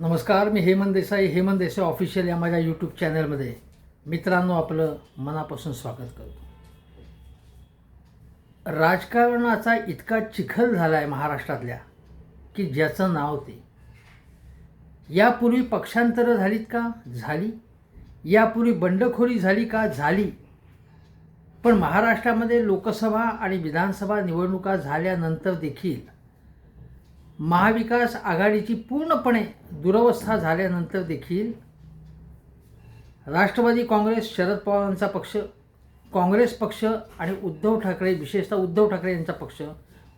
नमस्कार मी हेमंत देसाई हेमंत देसाई ऑफिशियल या माझ्या यूट्यूब चॅनलमध्ये मित्रांनो आपलं मनापासून स्वागत करतो. राजकारणाचा इतका चिखल झाला आहे महाराष्ट्रातल्या की ज्याचं नाव ते. यापूर्वी पक्षांतरं झालीत का? झाली. यापूर्वी बंडखोरी झाली का? झाली. पण महाराष्ट्रामध्ये लोकसभा आणि विधानसभा निवडणुका झाल्यानंतर देखील महाविकास आघाडीची पूर्णपणे दुरवस्था झाल्यानंतर देखील राष्ट्रवादी काँग्रेस शरद पवारांचा पक्ष काँग्रेस पक्ष आणि उद्धव ठाकरे विशेषतः उद्धव ठाकरे यांचा पक्ष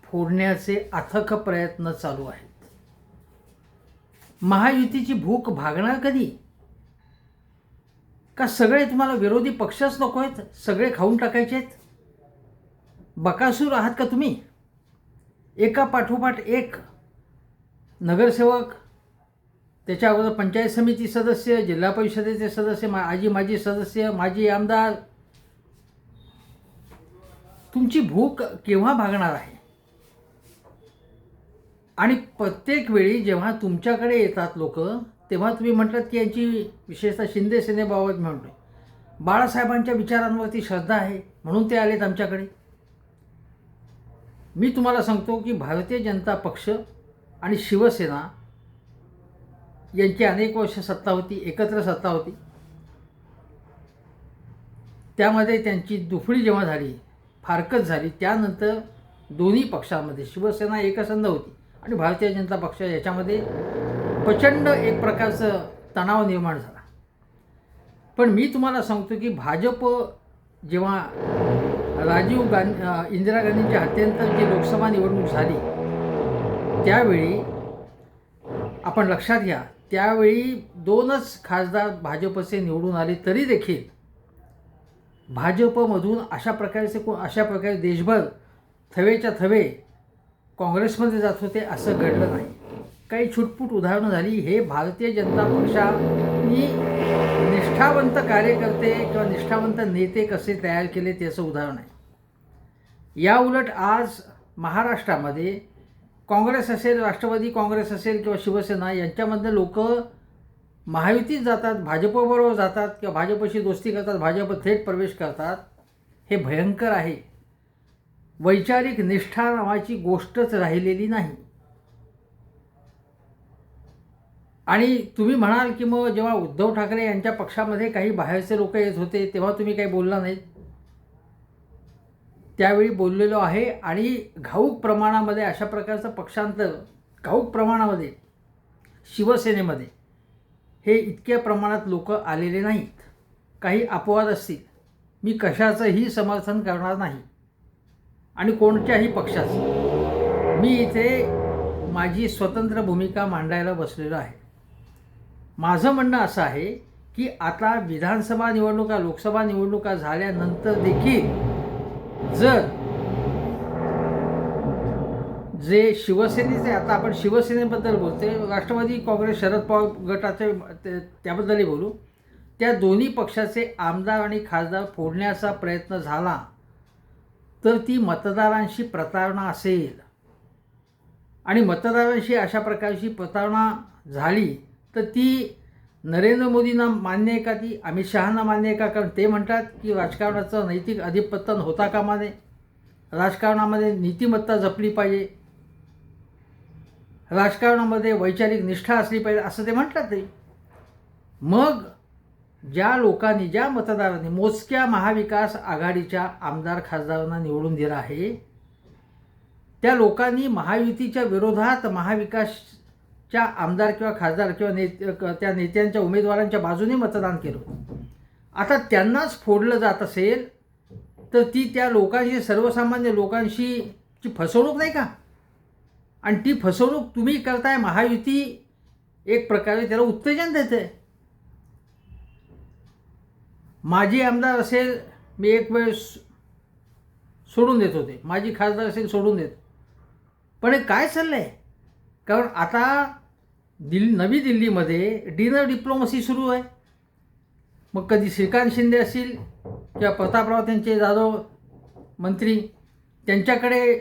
फोडण्याचे अथक प्रयत्न चालू आहेत. महायुतीची भूक भागणार कधी? का सगळे तुम्हाला विरोधी पक्षच नको आहेत? सगळे खाऊन टाकायचे आहेत? बकासूर आहात का तुम्ही? एका पाठोपाठ एक नगरसेवक त्याच्या अगोदर पंचायत समिती सदस्य जिल्हा परिषदेचे सदस्य मा आजी माजी सदस्य माजी आमदार. तुमची भूक केव्हा भागणार आहे? आणि प्रत्येक वेळी जेव्हा तुमच्याकडे येतात लोक तेव्हा तुम्ही म्हणतात की यांची विशेषतः शिंदे सेनेबाबत म्हणतो बाळासाहेबांच्या विचारांवरती श्रद्धा आहे म्हणून ते आलेत आमच्याकडे. मी तुम्हाला सांगतो की भारतीय जनता पक्ष आणि शिवसेना यांची अनेक वर्ष सत्ता होती एकत्र सत्ता होती. त्यामध्ये त्यांची दुफळी जेव्हा झाली फारकत झाली त्यानंतर दोन्ही पक्षांमध्ये शिवसेना एकसंध होती आणि भारतीय जनता पक्ष याच्यामध्ये प्रचंड एक प्रकारचं तणाव निर्माण झाला. पण मी तुम्हाला सांगतो की भाजप जेव्हा राजीव गांधी इंदिरा गांधींच्या हत्येनंतर जी लोकसभा निवडणूक झाली त्यावेळी आपण लक्षात घ्या त्यावेळी दोनच खासदार भाजपचे निवडून आले तरी देखील भाजपमधून अशा प्रकारचे को अशा प्रकारे देशभर थवेच्या थवे काँग्रेसमध्ये जात होते असं घडलं नाही. काही छुटपूट उदाहरणं झाली हे भारतीय जनता पक्षाने निष्ठावंत कार्यकर्ते किंवा निष्ठावंत नेते कसे तयार केले त्याचं उदाहरण आहे. या उलट आज महाराष्ट्रामध्ये काँग्रेस असेल राष्ट्रवादी काँग्रेस असेल किंवा शिवसेना यांच्यामधले लोक महायुतीत जातात भाजपबरोबर जातात किंवा भाजपशी दोस्ती करतात भाजप थेट प्रवेश करतात हे भयंकर आहे. वैचारिक निष्ठा नावाची गोष्टच राहिलेली नाही. आणि तुम्ही म्हणाल की मग जेव्हा उद्धव ठाकरे यांच्या पक्षामध्ये काही बाहेरचे लोक येत होते तेव्हा तुम्ही काही बोलला नाहीत त्यावेळी बोललेलो आहे आणि घाऊक प्रमाणामध्ये अशा प्रकारचं पक्षांतर घाऊक प्रमाणामध्ये शिवसेनेमध्ये हे इतक्या प्रमाणात लोक आलेले नाहीत. काही अपवाद असतील. मी कशाचंही समर्थन करणार नाही. आणि कोणत्याही पक्षाचं. मी इथे माझी स्वतंत्र भूमिका मांडायला बसलेलो आहे. माझं म्हणणं असं आहे की आता विधानसभा निवडणुका लोकसभा निवडणुका झाल्यानंतर देखील जर जे शिवसेनेचे आता आपण शिवसेनेबद्दल बोलते राष्ट्रवादी काँग्रेस शरद पवार गटाचे त्याबद्दलही बोलू. त्या दोन्ही पक्षाचे आमदार आणि खासदार फोडण्याचा प्रयत्न झाला तर ती मतदारांशी प्रतारणा असेल. आणि मतदारांशी अशा प्रकारची प्रतारणा झाली तर ती नरेंद्र मोदींना मान्य आहे का ती? अमित शहांना मान्य आहे का? कारण ते म्हणतात की राजकारणाचं नैतिक अधिपतन होता कामा नये राजकारणामध्ये नीतिमत्ता जपली पाहिजे. राजकारणामध्ये वैचारिक निष्ठा असली पाहिजे असं ते म्हणतात ते. मग ज्या लोकांनी ज्या मतदारांनी मोजक्या महाविकास आघाडीच्या आमदार खासदारांना निवडून दिलं आहे त्या लोकांनी महायुतीच्या विरोधात महाविकास च्या आमदार किंवा खासदार किंवा नेते त्या नेत्यांच्या उमेदवारांच्या बाजूने मतदान केलं. आता त्यांनाच फोडलं जात असेल तर ती त्या लोकांशी सर्वसामान्य लोकांशी ची फसवणूक नाही का? आणि ती फसवणूक तुम्ही करताय महायुती एक प्रकारे त्याला उत्तेजन देते माजी आमदार असेल मी एक वेळ सोडून देत होते. माजी खासदार असेल सोडून देत. पण हे काय चाललं आहे कारण आता दिल्ली नवी दिल्लीमध्ये डिनर डिप्लोमसी सुरू आहे. मग कधी श्रीकांत शिंदे असतील किंवा प्रतापराव त्यांचे जाधव मंत्री त्यांच्याकडे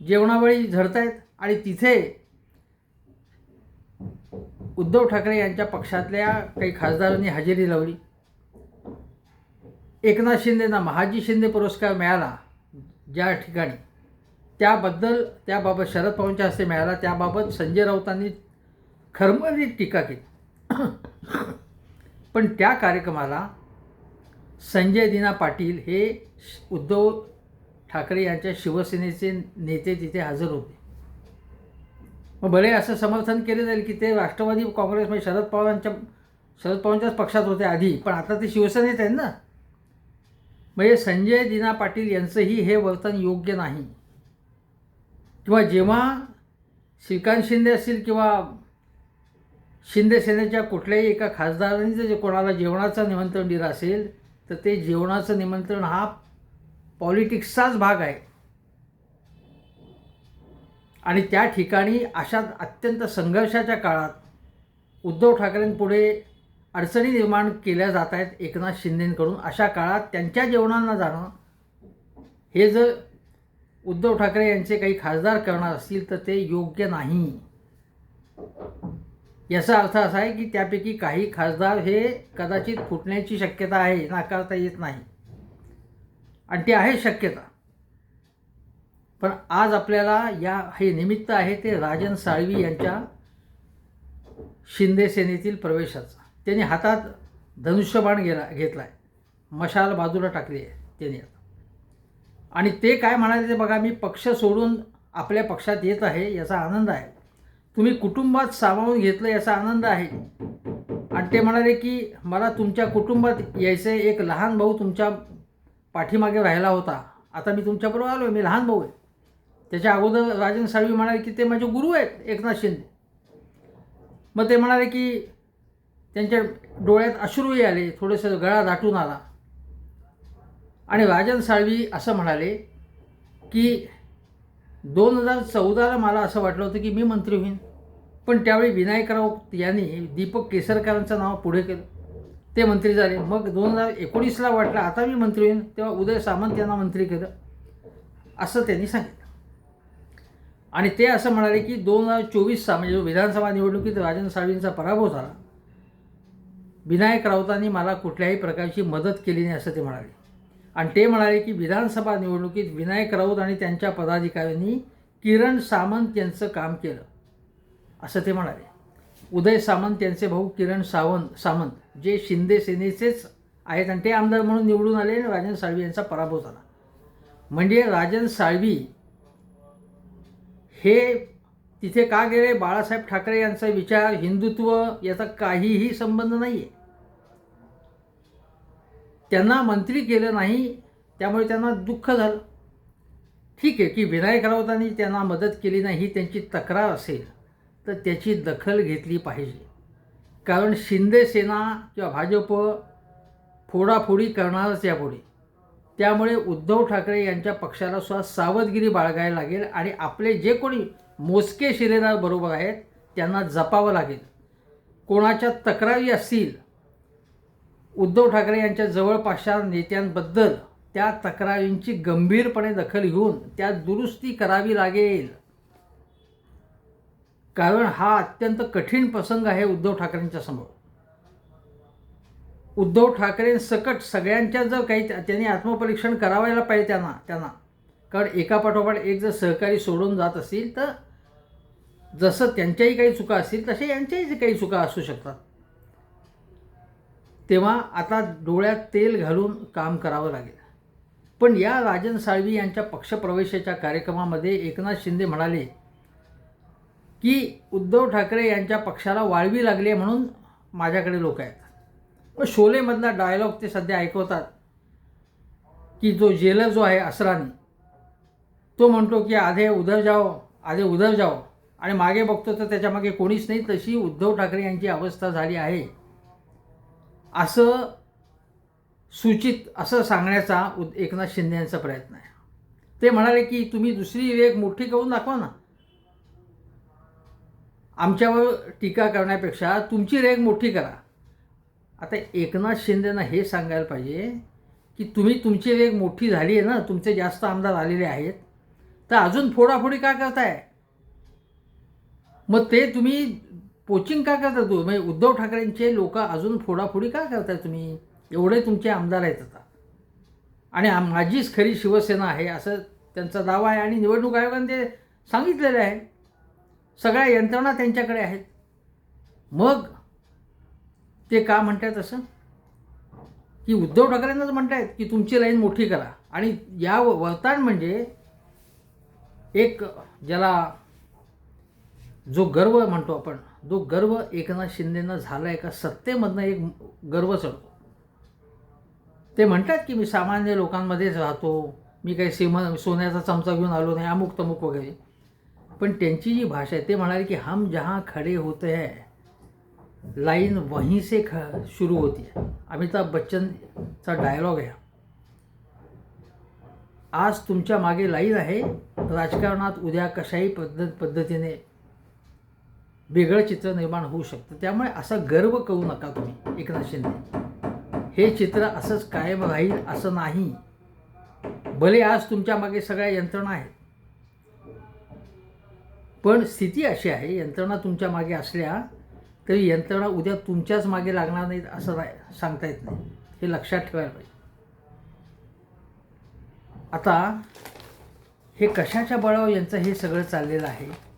जेवणावळी झडत आहेत आणि तिथे उद्धव ठाकरे यांच्या पक्षातल्या काही खासदारांनी हजेरी लावली. एकनाथ शिंदेंना महाजी शिंदे पुरस्कार मिळाला ज्या ठिकाणी? त्याबद्दल त्याबाबत शरद पवारांच्या हस्ते मिळाला. त्याबाबत संजय राऊतांनी खरमरीत टीका केली. पण त्या कार्यक्रमाला संजय दिना पाटील हे श- उद्धव ठाकरे यांच्या शिवसेनेचे नेते तिथे हजर होते. मग भले असं समर्थन केलं जाईल की ते राष्ट्रवादी काँग्रेसमध्ये शरद पवारांच्या शरद पवारांच्याच पक्षात होते आधी पण आता ते शिवसेनेत आहेत ना. म्हणजे संजय दिना पाटील यांचंही हे वर्तन योग्य नाही. किंवा जेव्हा श्रीकांत शिंदे असतील किंवा शिंदे सेनेच्या कुठल्याही एका खासदारांनी जर जे कोणाला जेवणाचं निमंत्रण दिलं असेल तर ते जेवणाचं निमंत्रण हा पॉलिटिक्सचाच भाग आहे. आणि त्या ठिकाणी अशा अत्यंत संघर्षाच्या काळात उद्धव ठाकरेंपुढे अडचणी निर्माण केल्या जात आहेत एकनाथ शिंदेंकडून. अशा काळात त्यांच्या जेवणांना जाणं हे जर उद्धव ठाकरे यांचे काही खासदार करणार असतील तर ते योग्य नाही. याचा अर्थ असा आहे की त्यापैकी काही खासदार हे कदाचित फुटण्याची शक्यता आहे नाकारता येत नाही. आणि ती आहे शक्यता. पण आज आपल्याला या हे निमित्त आहे ते राजन साळवी यांच्या शिंदे सेनेतील प्रवेशाचा. त्यांनी हातात धनुष्यबाण गेला घेतला आहे मशाल बाजूला टाकली आहे त्यांनी आता. आणि ते काय म्हणाले ते बघा मी पक्ष सोडून आपल्या पक्षात येत आहे याचा आनंद आहे. तुम्ही कुटुंबात सामावून घेतलं याचा आनंद आहे. आणि ते म्हणाले की मला तुमच्या कुटुंबात यायचं आहे. एक लहान भाऊ तुमच्या पाठीमागे राहिला होता. आता मी तुमच्याबरोबर आलो आहे मी लहान भाऊ आहे. त्याच्या अगोदर राजन साळवी म्हणाले की ते माझे गुरु आहेत एकनाथ शिंदे. मग ते म्हणाले की त्यांच्या डोळ्यात अश्रूही आले थोडंसं गळा दाटून आला. आणि राजन साळवी असं म्हणाले की दोन हजार चौदाला मला असं वाटलं होतं की मी मंत्री होईन. पण त्यावेळी विनायकराव यांनी दीपक केसरकरांचं नाव पुढे केलं. ते मंत्री झाले. मग दोन हजार एकोणीसला वाटलं आता मी मंत्री होईन तेव्हा उदय सामंत यांना मंत्री केलं. असं त्यांनी सांगितलं. आणि ते असं म्हणाले की दोन हजार चोवीसचा म्हणजे विधानसभा निवडणुकीत राजन साळवींचा पराभव झाला. विनायक राऊतांनी मला कुठल्याही प्रकारची मदत केली नाही असं ते म्हणाले. आणि ते म्हणाले की विधानसभा निवडणुकीत विनायक राऊत आणि त्यांच्या पदाधिकाऱ्यांनी किरण सामंत यांचं काम केलं. असं ते म्हणाले. उदय सामंत यांचे भाऊ किरण सावंत सामंत जे शिंदे सेनेचेच आहेत आणि ते आमदार म्हणून निवडून आले आणि राजन साळवी यांचा पराभव झाला. म्हणजे राजन साळवी हे तिथे का गेले? बाळासाहेब ठाकरे यांचा विचार हिंदुत्व याचा काहीही संबंध नाही आहे त्यांना मंत्री केलं नाही त्यामुळे त्यांना दुःख झालं. ठीक आहे की विनायक राऊतांनी त्यांना मदत केली नाही ही त्यांची तक्रार असेल तर त्याची दखल घेतली पाहिजे. कारण शिंदे सेना किंवा भाजप फोडाफोडी करणारच यापुढे. त्यामुळे उद्धव ठाकरे यांच्या पक्षाला सुद्धा सावधगिरी बाळगायला लागेल आणि आपले जे कोणी मोजके शिलेदार बरोबर आहेत त्यांना जपावं लागेल. कोणाच्या तक्रारी असतील उद्धव ठाकरे यांच्या जवळपासच्या नेत्यांबद्दल त्या तक्रारींची गंभीरपणे दखल घेऊन त्यात दुरुस्ती करावी लागेल. कारण हा अत्यंत कठीण प्रसंग आहे उद्धव ठाकरेंच्या समोर. उद्धव ठाकरे सकट सगळ्यांच्या जर काही त्यांनी आत्मपरीक्षण करावायला पाहिजे त्यांना त्यांना. कारण एकापाठोपाठ एक जर सहकारी सोडून जात असतील तर जसं त्यांच्याही काही चुका असतील तसे यांच्याही काही चुका असू शकतात. तेव्हा आता डोळ्यात तेल घालून काम करावं लागेल. पण या राजन साळवी यांच्या पक्षप्रवेशाच्या कार्यक्रमामध्ये एकनाथ शिंदे म्हणाले की उद्धव ठाकरे यांच्या पक्षाला वाळवी लागली आहे म्हणून माझ्याकडे लोक आहेत. मग शोलेमधला डायलॉग ते सध्या ऐकवतात की जो जेलर जो आहे असरानी तो म्हणतो की आधे उधर जाओ आधे उधर जाओ. आणि मागे बघतो तर त्याच्यामागे कोणीच नाही तशी उद्धव ठाकरे यांची अवस्था झाली आहे. असं सूचित असं सांगण्याचा उद एकनाथ शिंदे यांचा प्रयत्न आहे. ते म्हणाले की तुम्ही दुसरी वेग मोठी करून दाखवा ना. आमच्यावर टीका करण्यापेक्षा तुमची रेग मोठी करा. आता एकनाथ शिंदेना हे सांगायला पाहिजे की तुम्ही तुमची रेग मोठी झाली आहे ना तुमचे जास्त आमदार आलेले आहेत तर अजून फोडाफोडी का करताय? मग ते तुम्ही पोचिंग का करता तू? म्हणजे उद्धव ठाकरेंचे लोक अजून फोडाफोडी का करताय तुम्ही? एवढे तुमचे आमदार आहेत आता. आणि आम- माझीच खरी शिवसेना आहे असं त्यांचा दावा आहे आणि निवडणूक आयोगाने ते सांगितलेलं आहे. सगळ्या यंत्रणा त्यांच्याकडे आहेत. मग ते का म्हणतात असं? की उद्धव ठाकरेंनाच म्हणतायत की तुमची लाईन मोठी करा. आणि या वर्तान म्हणजे एक ज्याला जो गर्व म्हणतो आपण जो गर्व एकनाथ शिंदेनं झाला एका सत्तेमधनं एक गर्व चढतो. ते म्हणतात की मी सामान्य लोकांमध्येच राहतो. मी काही सीम सोन्याचा चमचा घेऊन आलो नाही अमुक तमुक वगैरे. पण त्यांची जी भाषा आहे ते म्हणाले की हम जहाँ खडे होते हैं लाईन वहीं से ख सुरू होती है. अमिताभ बच्चनचा डायलॉग आहे आज तुमच्या मागे लाईन आहे राजकारणात उद्या कशाही पद्धत पद्धतीने वेगळं चित्र निर्माण होऊ शकतं. त्यामुळे असा गर्व करू नका तुम्ही एकनाथ शिंदे. हे चित्र असंच कायम राहील असं नाही. भले आज तुमच्या मागे सगळ्या यंत्रणा आहेत. पण स्थिती अशी आहे यंत्रणा तुमच्या मागे असल्या तरी यंत्रणा उद्या तुमच्याच मागे लागणार नाहीत असं रा- सांगता येत नाही. हे लक्षात ठेवायला पाहिजे. आता हे कशाच्या बळावर यांचं हे सगळं चाललेलं आहे?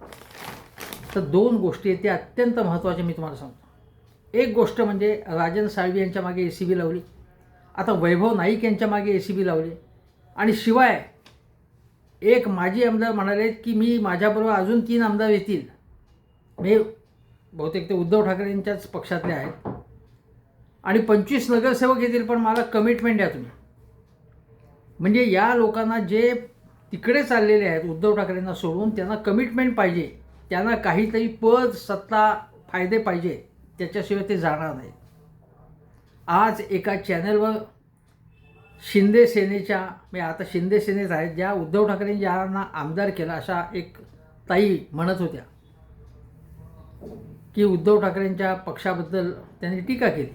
तर दोन गोष्टी आहेत त्या अत्यंत महत्त्वाच्या मी तुम्हाला सांगतो. एक गोष्ट म्हणजे राजन साळवी यांच्या मागे ए सी बी लावली. आता वैभव नाईक यांच्या मागे ए सी बी लावली. आणि शिवाय एक माजी आमदार म्हणाले की मी माझ्याबरोबर अजून तीन आमदार येतील. मी बहुतेक ते उद्धव ठाकरे यांच्याच पक्षातले आहेत. आणि पंचवीस नगरसेवक येतील पण मला कमिटमेंट द्या तुम्ही. म्हणजे या लोकांना जे तिकडे चाललेले आहेत उद्धव ठाकरेंना सोडून त्यांना कमिटमेंट पाहिजे. त्यांना काहीतरी पद सत्ता फायदे पाहिजे त्याच्याशिवाय ते जाणार नाहीत आज एका चॅनलवर शिंदे सेनेच्या म्हणजे आता शिंदे सेनेच आहेत ज्या उद्धव ठाकरे ज्यांना आमदार केला अशा एक ताई म्हणत होत्या की उद्धव ठाकरेंच्या पक्षाबद्दल त्यांनी टीका केली.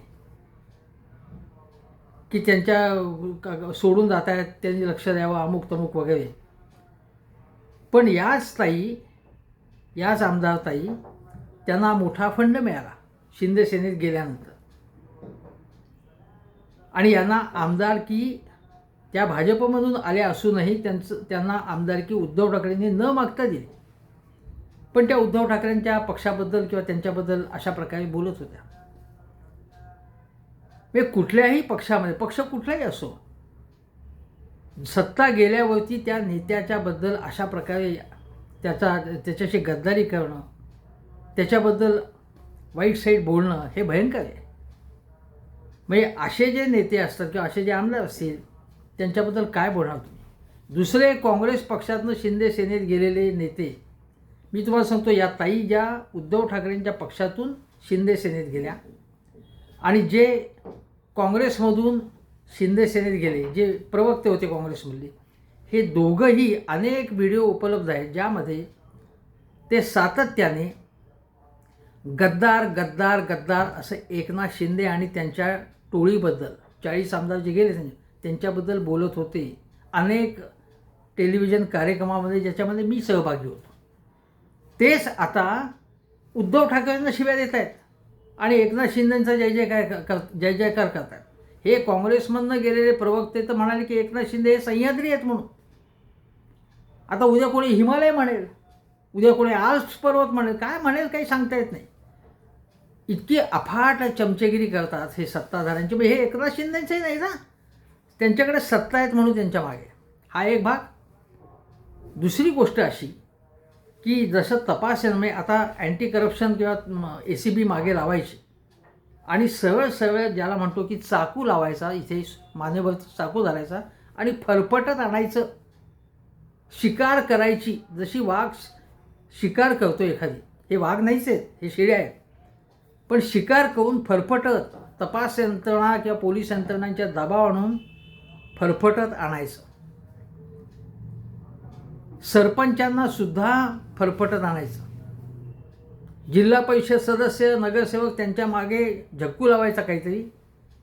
की त्यांच्या सोडून जात आहेत त्यांनी लक्ष द्यावं अमुक तमुक वगैरे. पण याच ताई याच आमदारताई त्यांना मोठा फंड मिळाला शिंदसेनेत गेल्यानंतर. आणि यांना आमदारकी त्या भाजपमधून आल्या असूनही त्यांचं त्यांना आमदारकी उद्धव ठाकरेंनी न मागता दिली. पण त्या उद्धव ठाकरेंच्या पक्षाबद्दल किंवा त्यांच्याबद्दल अशा प्रकारे बोलत होत्या. मी कुठल्याही पक्षामध्ये पक्ष कुठलाही असो सत्ता गेल्यावरती त्या नेत्याच्याबद्दल अशा प्रकारे त्याचा त्याच्याशी गद्दारी करणं त्याच्याबद्दल वाईट साईड बोलणं हे भयंकर आहे. म्हणजे असे जे नेते असतात किंवा असे जे आमदार असतील त्यांच्याबद्दल काय बोलणार तुम्ही? दुसरे काँग्रेस पक्षातनं शिंदे सेनेत गेलेले नेते मी तुम्हाला सांगतो या ताई ज्या उद्धव ठाकरेंच्या पक्षातून शिंदे सेनेत गेल्या आणि जे काँग्रेसमधून शिंदे सेनेत गेले जे प्रवक्ते होते काँग्रेसमधले हे दोघंही अनेक व्हिडिओ उपलब्ध आहेत ज्यामध्ये ते सातत्याने गद्दार गद्दार गद्दार असं एकनाथ शिंदे आणि त्यांच्या टोळीबद्दल चाळीस आमदार जे गेले त्यांचे त्यांच्याबद्दल बोलत होते. अनेक टेलिव्हिजन कार्यक्रमामध्ये ज्याच्यामध्ये मी सहभागी होतो. तेच आता उद्धव ठाकरेंना शिव्या देत आहेत आणि एकनाथ शिंदेंचा जय जयकार कर जय जयकार करतात हे काँग्रेसमधनं गेलेले प्रवक्ते तर म्हणाले की एकनाथ शिंदे हे सह्याद्री आहेत म्हणून. आता उद्या कोणी हिमालय म्हणेल उद्या कोणी आल्प्स पर्वत म्हणेल काय म्हणेल काही सांगता येत नाही. इतकी अफाट चमचेगिरी करतात हे सत्ताधाऱ्यांचे. म्हणजे हे एकनाथ शिंदेचंही नाही ना? त्यांच्याकडे सत्ता आहेत म्हणून त्यांच्या मागे. हा एक भाग. दुसरी गोष्ट अशी की जसं तपास म्हणजे आता अँटी करप्शन किंवा ए सी बी मागे लावायची. आणि सरळ सरळ ज्याला म्हणतो की चाकू लावायचा इथे मानेवर चाकू घालायचा आणि फरफटत आणायचं. शिकार करायची जशी वाघ शिकार करतो एखादी. हे वाघ नाहीच आहेत हे शिळे आहेत. पण शिकार करून फरफटत तपास यंत्रणा किंवा पोलीस यंत्रणांच्या दबाव आणून फरफटत आणायचं. सरपंचांना सुद्धा फरफटत आणायचं. जिल्हा परिषद सदस्य नगरसेवक त्यांच्या मागे झक्कू लावायचा काहीतरी.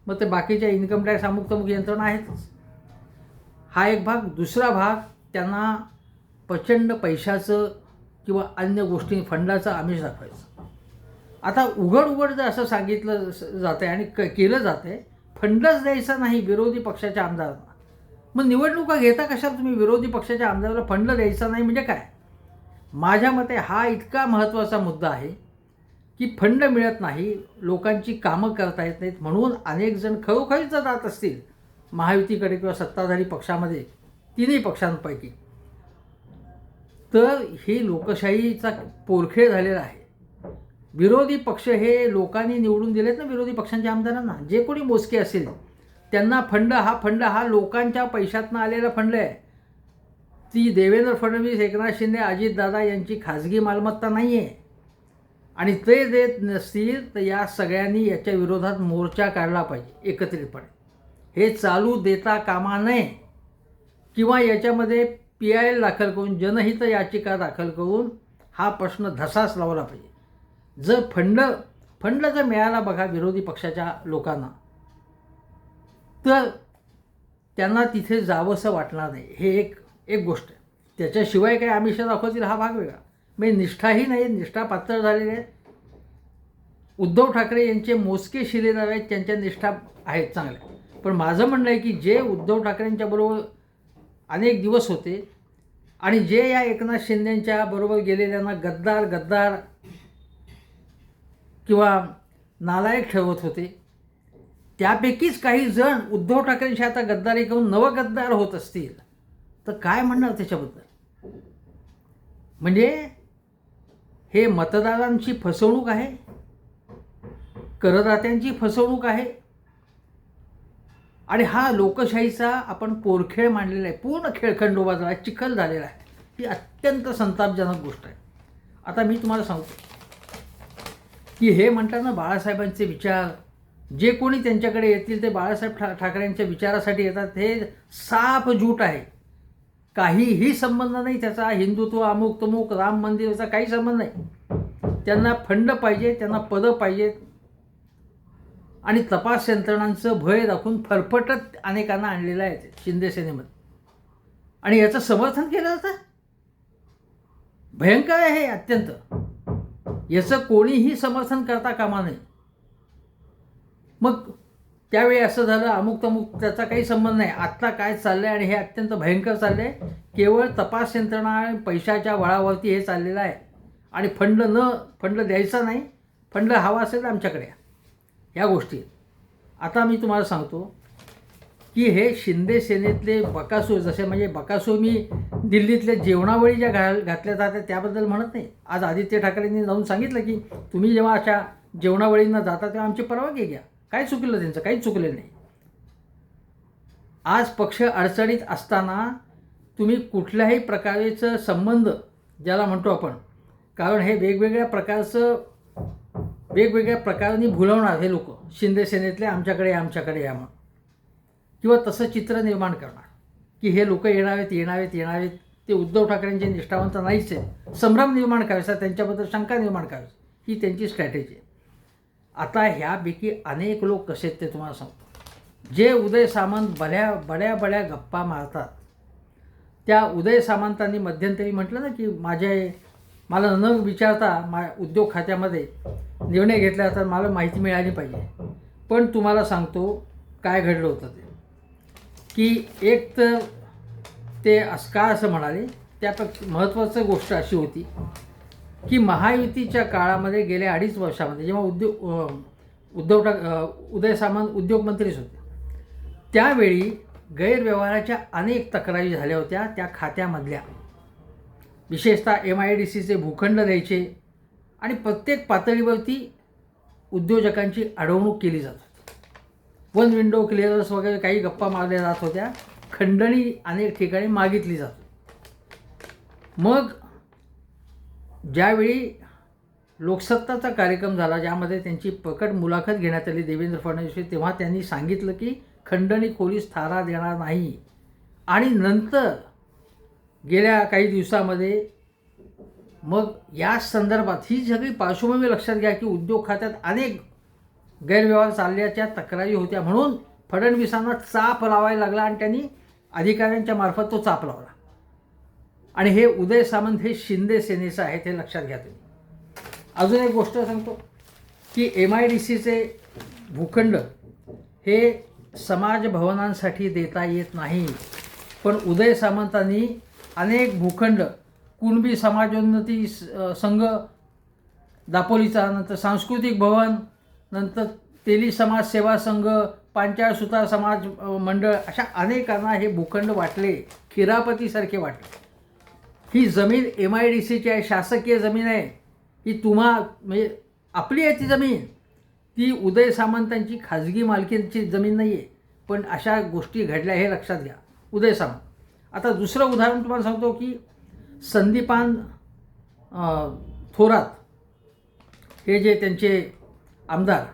मग ते बाकीच्या इन्कम टॅक्स अमुक तमुक यंत्रणा आहेतच. हा एक भाग. दुसरा भाग त्यांना प्रचंड पैशाचं किंवा अन्य गोष्टी फंडाचं आमिष दाखवायचं. आता उघड उघड जर असं सांगितलं जातं आहे आणि क केलं जातं आहे फंडच द्यायचा नाही विरोधी पक्षाच्या आमदारांना. मग निवडणुका घेता कशाला तुम्ही विरोधी पक्षाच्या आमदाराला फंड द्यायचा नाही म्हणजे काय? माझ्या मते हा इतका महत्त्वाचा मुद्दा आहे की फंड मिळत नाही लोकांची कामं करता येत नाहीत म्हणून अनेक जण खरोखरीच जात असतील महायुतीकडे किंवा सत्ताधारी पक्षामध्ये तिन्ही पक्षांपैकी. तर ही लोकशाहीचा पोरखेळ झालेला आहे. विरोधी पक्ष हे लोकांनी निवडून दिलेत ना विरोधी पक्षांच्या आमदारांना. जे कोणी मोजके असेल त्यांना फंड हा फंड हा लोकांच्या पैशातनं आलेला फंड आहे. ती देवेंद्र फडणवीस एकनाथ शिंदे अजितदादा यांची खाजगी मालमत्ता नाही आहे आणि ते देत नसतील तर या सगळ्यांनी याच्या विरोधात मोर्चा काढला पाहिजे एकत्रितपणे. हे चालू देता कामा नये. किंवा याच्यामध्ये पी आय एल दाखल करून जनहित याचिका दाखल करून हा प्रश्न धसास लावला पाहिजे. जर फंड फंड जर मिळाला बघा विरोधी पक्षाच्या लोकांना तर त्यांना तिथे जावंसं वाटणार नाही. हे एक एक गोष्ट आहे. त्याच्याशिवाय काही आमिष दाखवतील हा भाग वेगळा. म्हणजे निष्ठाही नाही निष्ठा पातळ झालेली आहे उद्धव ठाकरे यांचे मोजके शिलेदार आहेत त्यांच्या निष्ठा आहेत चांगल्या. पण माझं म्हणणं आहे की जे उद्धव ठाकरेंच्याबरोबर अनेक दिवस होते. आणि जे या एकनाथ शिंदेंच्या बरोबर गेलेल्यांना गद्दार गद्दार किंवा नालायक ठरवत होते. त्यापैकीच काही जण उद्धव ठाकरेंशी आता गद्दारी करून नवगद्दार होत असतील. तर काय म्हणणार त्याच्याबद्दल? म्हणजे हे मतदारांची फसवणूक आहे? करदात्यांची फसवणूक आहे? आणि हा लोकशाहीचा आपण पोरखेळ मांडलेला आहे. पूर्ण खेळखंडोबा झाला आहे चिखल झालेला आहे. ही अत्यंत संतापजनक गोष्ट आहे. आता मी तुम्हाला सांगतो की हे म्हणतात ना बाळासाहेबांचे विचार. जे कोणी त्यांच्याकडे येतील ते बाळासाहेब ठा ठाकरेंच्या विचारासाठी येतात. हे साफ झूट आहे. काहीही संबंध नाही त्याचा. हिंदुत्व अमुक तमुक राम मंदिराचा काही संबंध नाही. त्यांना फंड पाहिजे त्यांना पदं पाहिजेत. आणि तपास यंत्रणांचं भय दाखवून फरफटत अनेकांना आणलेलं आहे ते शिंदे सेनेमध्ये. आणि याचं समर्थन केलं जातं? भयंकर आहे अत्यंत. याचं कोणीही समर्थन करता कामा नये. मग त्यावेळी असं झालं अमुक तमुक त्याचा काही संबंध नाही. आत्ता काय चाललं आहे आणि हे अत्यंत भयंकर चाललं आहे केवळ तपास यंत्रणा आणि पैशाच्या वळावरती हे चाललेलं आहे. आणि फंड न फंड द्यायचा नाही. फंड हवा असेल आमच्याकडे ह्या गोष्टी आता मी तुम्हाला सांगतो की हे शिंदे सेनेतले बकासूर जसे म्हणजे बकासूर मी दिल्लीतल्या जेवणावळी ज्या घा घातल्या जातात त्याबद्दल म्हणत नाही. आज आदित्य ठाकरेंनी जाऊन सांगितलं की तुम्ही जेव्हा अशा जेवणावळींना जाता तेव्हा आमची परवानगी घ्या. काय चुकलं त्यांचं? काही चुकलं नाही. आज पक्ष अडचणीत असताना तुम्ही कुठल्याही प्रकारेचं संबंध ज्याला म्हणतो आपण कारण हे वेगवेगळ्या प्रकारचं वेगवेगळ्या प्रकारांनी भुलवणार हे लोक. शिंदे सेनेतले आमच्याकडे आमच्याकडे या म्हणून. किंवा तसं चित्र निर्माण करणार. की हे लोक येणार आहेत येणार आहेत येणार आहेत ते उद्धव ठाकरेंचे निष्ठावंत नाहीच आहे संभ्रम निर्माण करायचा त्यांच्याबद्दल शंका निर्माण करायची. ही त्यांची स्ट्रॅटेजी आहे. आता ह्यापैकी अनेक लोक कसे आहेत ते तुम्हाला सांगतो. जे उदय सामंत बड्या बड्या बड्या गप्पा मारतात. त्या उदय सामंतांनी मध्यंतरी म्हटलं ना की माझे मला न विचारता मा उद्योग खात्यामध्ये निर्णय घेतला तर मला माहिती मिळाली पाहिजे. पण तुम्हाला सांगतो काय घडलं होतं ते. की एक तर ते असं का असं म्हणाले त्यापेक्षा महत्त्वाचं गोष्ट अशी होती की महायुतीच्या काळामध्ये गेल्या अडीच वर्षामध्ये जेव्हा उद्योग उद्धव ठाक उदय सामंत उद्योगमंत्रीच होते. त्यावेळी गैरव्यवहाराच्या अनेक तक्रारी झाल्या होत्या त्या खात्यामधल्या. विशेषतः एम आय डी सीचे भूखंड द्यायचे आणि प्रत्येक पातळीवरती उद्योजकांची अडवणूक केली जात. होती वन विंडो क्लिअरन्स वगैरे काही गप्पा मारल्या जात होत्या. खंडणी अनेक ठिकाणी मागितली जात. मग ज्यावेळी लोकसत्ताचा कार्यक्रम झाला ज्यामध्ये त्यांची प्रकट मुलाखत घेण्यात आली देवेंद्र फडणवीस तेव्हा त्यांनी सांगितलं की खंडणी खोलीस थारा देणार नाही. आणि नंतर गेल्या काही दिवसामध्ये मग या संदर्भात ही सगळी पार्श्वभूमी लक्षात घ्या की उद्योग खात्यात अनेक गैरव्यवहार चालल्याच्या तक्रारी होत्या म्हणून फडणवीसांना चाप लावायला लागला आणि त्यांनी अधिकाऱ्यांच्या मार्फत तो चाप लावला. आणि हे उदय सामंत हे शिंदे सेनेचं आहे ते लक्षात घ्या तुम्ही. अजून एक गोष्ट सांगतो की एम आय डी सीचे भूखंड हे समाज भवनांसाठी देता येत नाही पण उदय सामंतांनी अनेक भूखंड कुणबी समाजोन्नती स- संघ दापोलीचा नंतर सांस्कृतिक भवन नंतर तेली समाज सेवा संघ पांचाळ सुतार समाज मंडळ अशा अनेकांना हे भूखंड वाटले खिरापतीसारखे वाटले. ही जमीन एम आय डी सीची आहे शासकीय जमीन आहे. ही तुम्हा म्हणजे आपली आहे ती जमीन. ती उदय सामंतांची खाजगी मालकीची जमीन नाही आहे पण अशा गोष्टी घडल्या हे लक्षात घ्या. उदय सामंत. आता दुसरं उदाहरण तुम्हाला सांगतो की संदीपान थोरात हे जे त्यांचे आमदार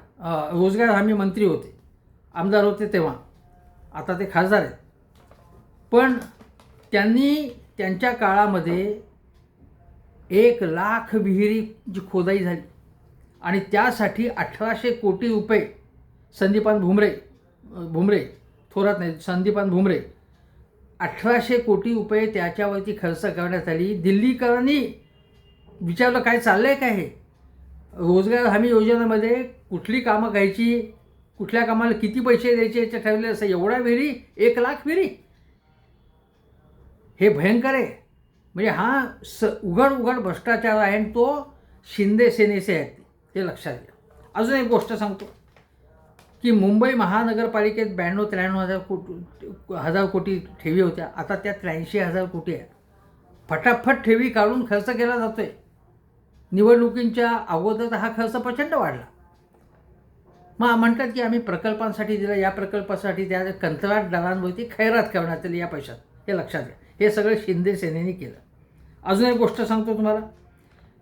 रोजगार हमी मंत्री होते. आमदार होते तेव्हा. आता ते खासदार आहेत. पण त्यांनी त्यांच्या काळामध्ये एक लाख विहिरीची खोदाई झाली. आणि त्यासाठी अठराशे कोटी रुपये संदीपान भुमरे भुमरे थोरात नाही संदीपान भुमरे अठराशे कोटी रुपये त्याच्यावरती खर्च करण्यात आली. दिल्लीकरांनी विचारलं काय चाललं आहे काय हे? रोजगार हमी योजनेमध्ये कुठली कामं घ्यायची? कुठल्या कामाला किती पैसे द्यायचे? याचे ठरवले असं एवढा विहिरी एक लाख विहिरी. हे भयंकर आहे. म्हणजे हा स उघड उघड भ्रष्टाचार आहे आणि तो शिंदे सेनेचे आहेत. ते लक्षात घ्या. अजून एक गोष्ट सांगतो. की मुंबई महानगरपालिकेत ब्याण्णव त्र्याण्णव हजार कोटी हजार कोटी ठेवी होत्या. आता त्या त्र्याऐंशी हजार कोटी आहेत. फटाफट ठेवी काढून खर्च केला जातो आहे निवडणुकींच्या अगोदर हा खर्च प्रचंड वाढला. मग म्हणतात की आम्ही प्रकल्पांसाठी दिलं या प्रकल्पासाठी त्या कंत्राटदारांवरती खैरात करण्यात आली या पैशात. हे लक्षात घ्या. हे सगळं शिंदे सेनेने केलं. अजून एक गोष्ट सांगतो तुम्हाला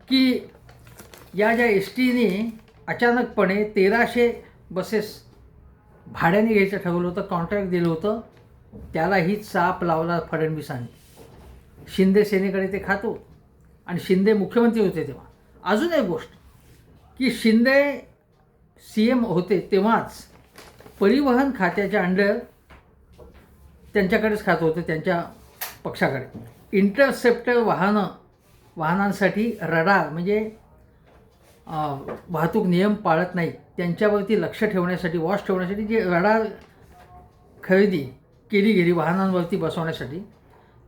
की या ज्या एस टीने अचानकपणे तेराशे बसेस भाड्याने घ्यायचं ठरवलं होतं कॉन्ट्रॅक्ट दिलं होतं. त्यालाही चाप लावला फडणवीसांनी. शिंदे सेनेकडे ते खातो आणि शिंदे मुख्यमंत्री होते तेव्हा. अजून एक गोष्ट की शिंदे सी एम होते तेव्हाच परिवहन खात्याच्या अंडर त्यांच्याकडेच खातं होतं त्यांच्या पक्षाकडे. इंटरसेप्टर वाहनं वाहनांसाठी रडार म्हणजे वाहतूक नियम पाळत नाहीत त्यांच्यावरती लक्ष ठेवण्यासाठी वॉश ठेवण्यासाठी जे रडार खरेदी केली गेली वाहनांवरती बसवण्यासाठी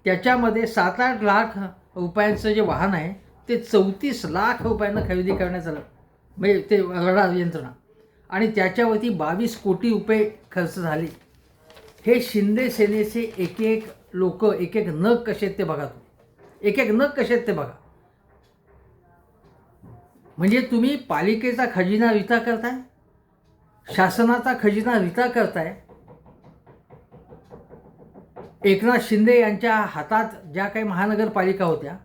त्याच्यामध्ये सात आठ लाख रुपयांचं जे वाहन आहे ते चौतीस लाख रुपयांना खरेदी करण्यात आलं. म्हणजे ते रडार यंत्रणा. आणि त्याच्यावरती बावीस कोटी रुपये खर्च झाले. हे शिंदे सेनेचे एक एक लोक एक एक नग कसे आहेत ते बघा एक एक नग कसे आहेत ते बघा. म्हणजे तुम्ही पालिकेचा खजिना रिता करताय? शासनाचा खजिना रिता करताय? एकनाथ शिंदे यांच्या हातात ज्या काही महानगरपालिका होत्या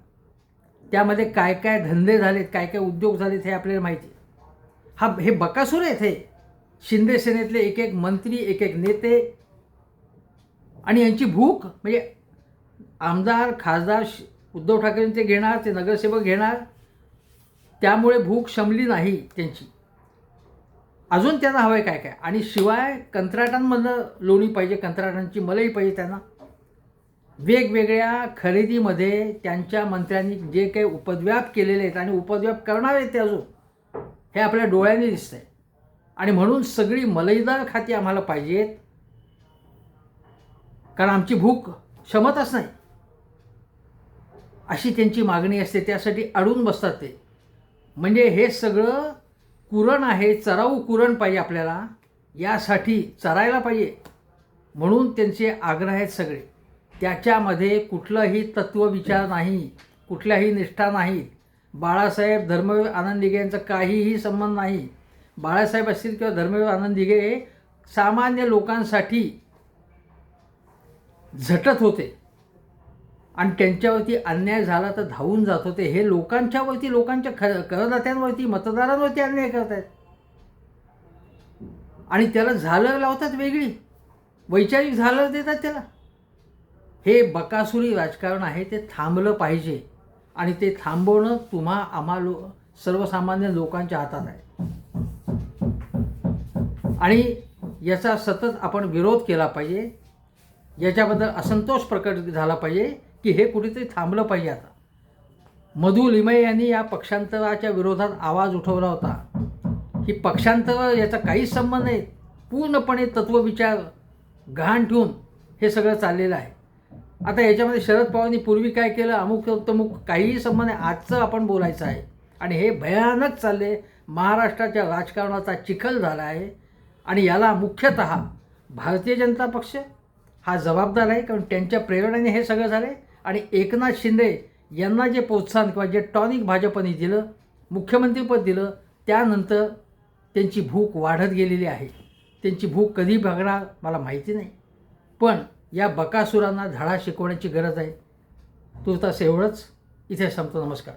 त्यामध्ये काय काय धंदे झालेत काय काय उद्योग झालेत हे आपल्याला माहिती हा हे बकासूर आहेत हे. शिंदे सेनेतले एक एक मंत्री एक एक नेते आणि यांची भूक म्हणजे आमदार खासदार उद्धव ठाकरेंचे घेणार ते नगरसेवक घेणार त्यामुळे भूक शमली नाही त्यांची. अजून त्यांना हवं आहे काय काय? आणि शिवाय कंत्राटांमधनं लोणी पाहिजे कंत्राटांची मलई पाहिजे त्यांना. वेगवेगळ्या खरेदीमध्ये त्यांच्या मंत्र्यांनी जे काही उपद्व्याप केलेले आहेत आणि उपद्व्याप करणार आहेत ते अजून हे आपल्या डोळ्यांनी दिसतं आहे आणि म्हणून सगळी मलईदार खाती आम्हाला पाहिजेत. कारण आमची भूक क्षमतच नाही. अशी त्यांची मागणी असते त्यासाठी अडून बसतात ते. म्हणजे हे सगळं कुरण आहे चराऊ कुरण पाहिजे आपल्याला यासाठी चरायला पाहिजे. म्हणून त्यांचे आग्रह आहेत सगळे. त्याच्यामध्ये कुठलंही तत्वविचार नाही कुठल्याही निष्ठा नाहीत बाळासाहेब धर्मवीर आनंद दिघे यांचा काहीही संबंध नाही. बाळासाहेब असतील किंवा धर्मवीर आनंद दिघे हे सामान्य लोकांसाठी झटत होते. आणि त्यांच्यावरती अन्याय झाला तर धावून जात होते हे लोकांच्यावरती लोकांच्या ख करदात्यांवरती मतदारांवरती अन्याय करत आहेत आणि त्याला झालं लावतात वेगळी. वैचारिक झालं देतात त्याला. हे बकासुरी राजकारण आहे ते थांबलं पाहिजे. आणि ते थांबवणं तुम्हा आम्हा लो सर्वसामान्य लोकांच्या हातात आहे. आणि याचा सतत आपण विरोध केला पाहिजे. याच्याबद्दल असंतोष प्रकट झाला पाहिजे. की हे कुठेतरी थांबलं पाहिजे आता. मधु लिमये यांनी या पक्षांतराच्या विरोधात आवाज उठवला होता की पक्षांतर याचा काहीच संबंध नाही. पूर्णपणे तत्वविचार गहाण ठेवून हे सगळं चाललेलं आहे. आता याच्यामध्ये शरद पवारांनी पूर्वी काय केलं? अमुक तमुक काहीही संबंध नाही. आजचं आपण बोलायचं आहे. आणि हे भयानक चालले महाराष्ट्राच्या राजकारणाचा चिखल झाला आहे. आणि याला मुख्यतः भारतीय जनता पक्ष हा जबाबदार आहे. कारण त्यांच्या प्रेरणेने हे सगळं झालं आहे आणि एकनाथ शिंदे यांना जे प्रोत्साहन किंवा जे टॉनिक भाजपने दिलं मुख्यमंत्रीपद दिलं त्यानंतर त्यांची भूक वाढत गेलेली आहे. त्यांची भूक कधी भागणार मला माहिती नाही. पण या बकासुरांना धडा शिकवण्याची गरज आहे. तुर्तास एवढंच. इथे संपतो. नमस्कार.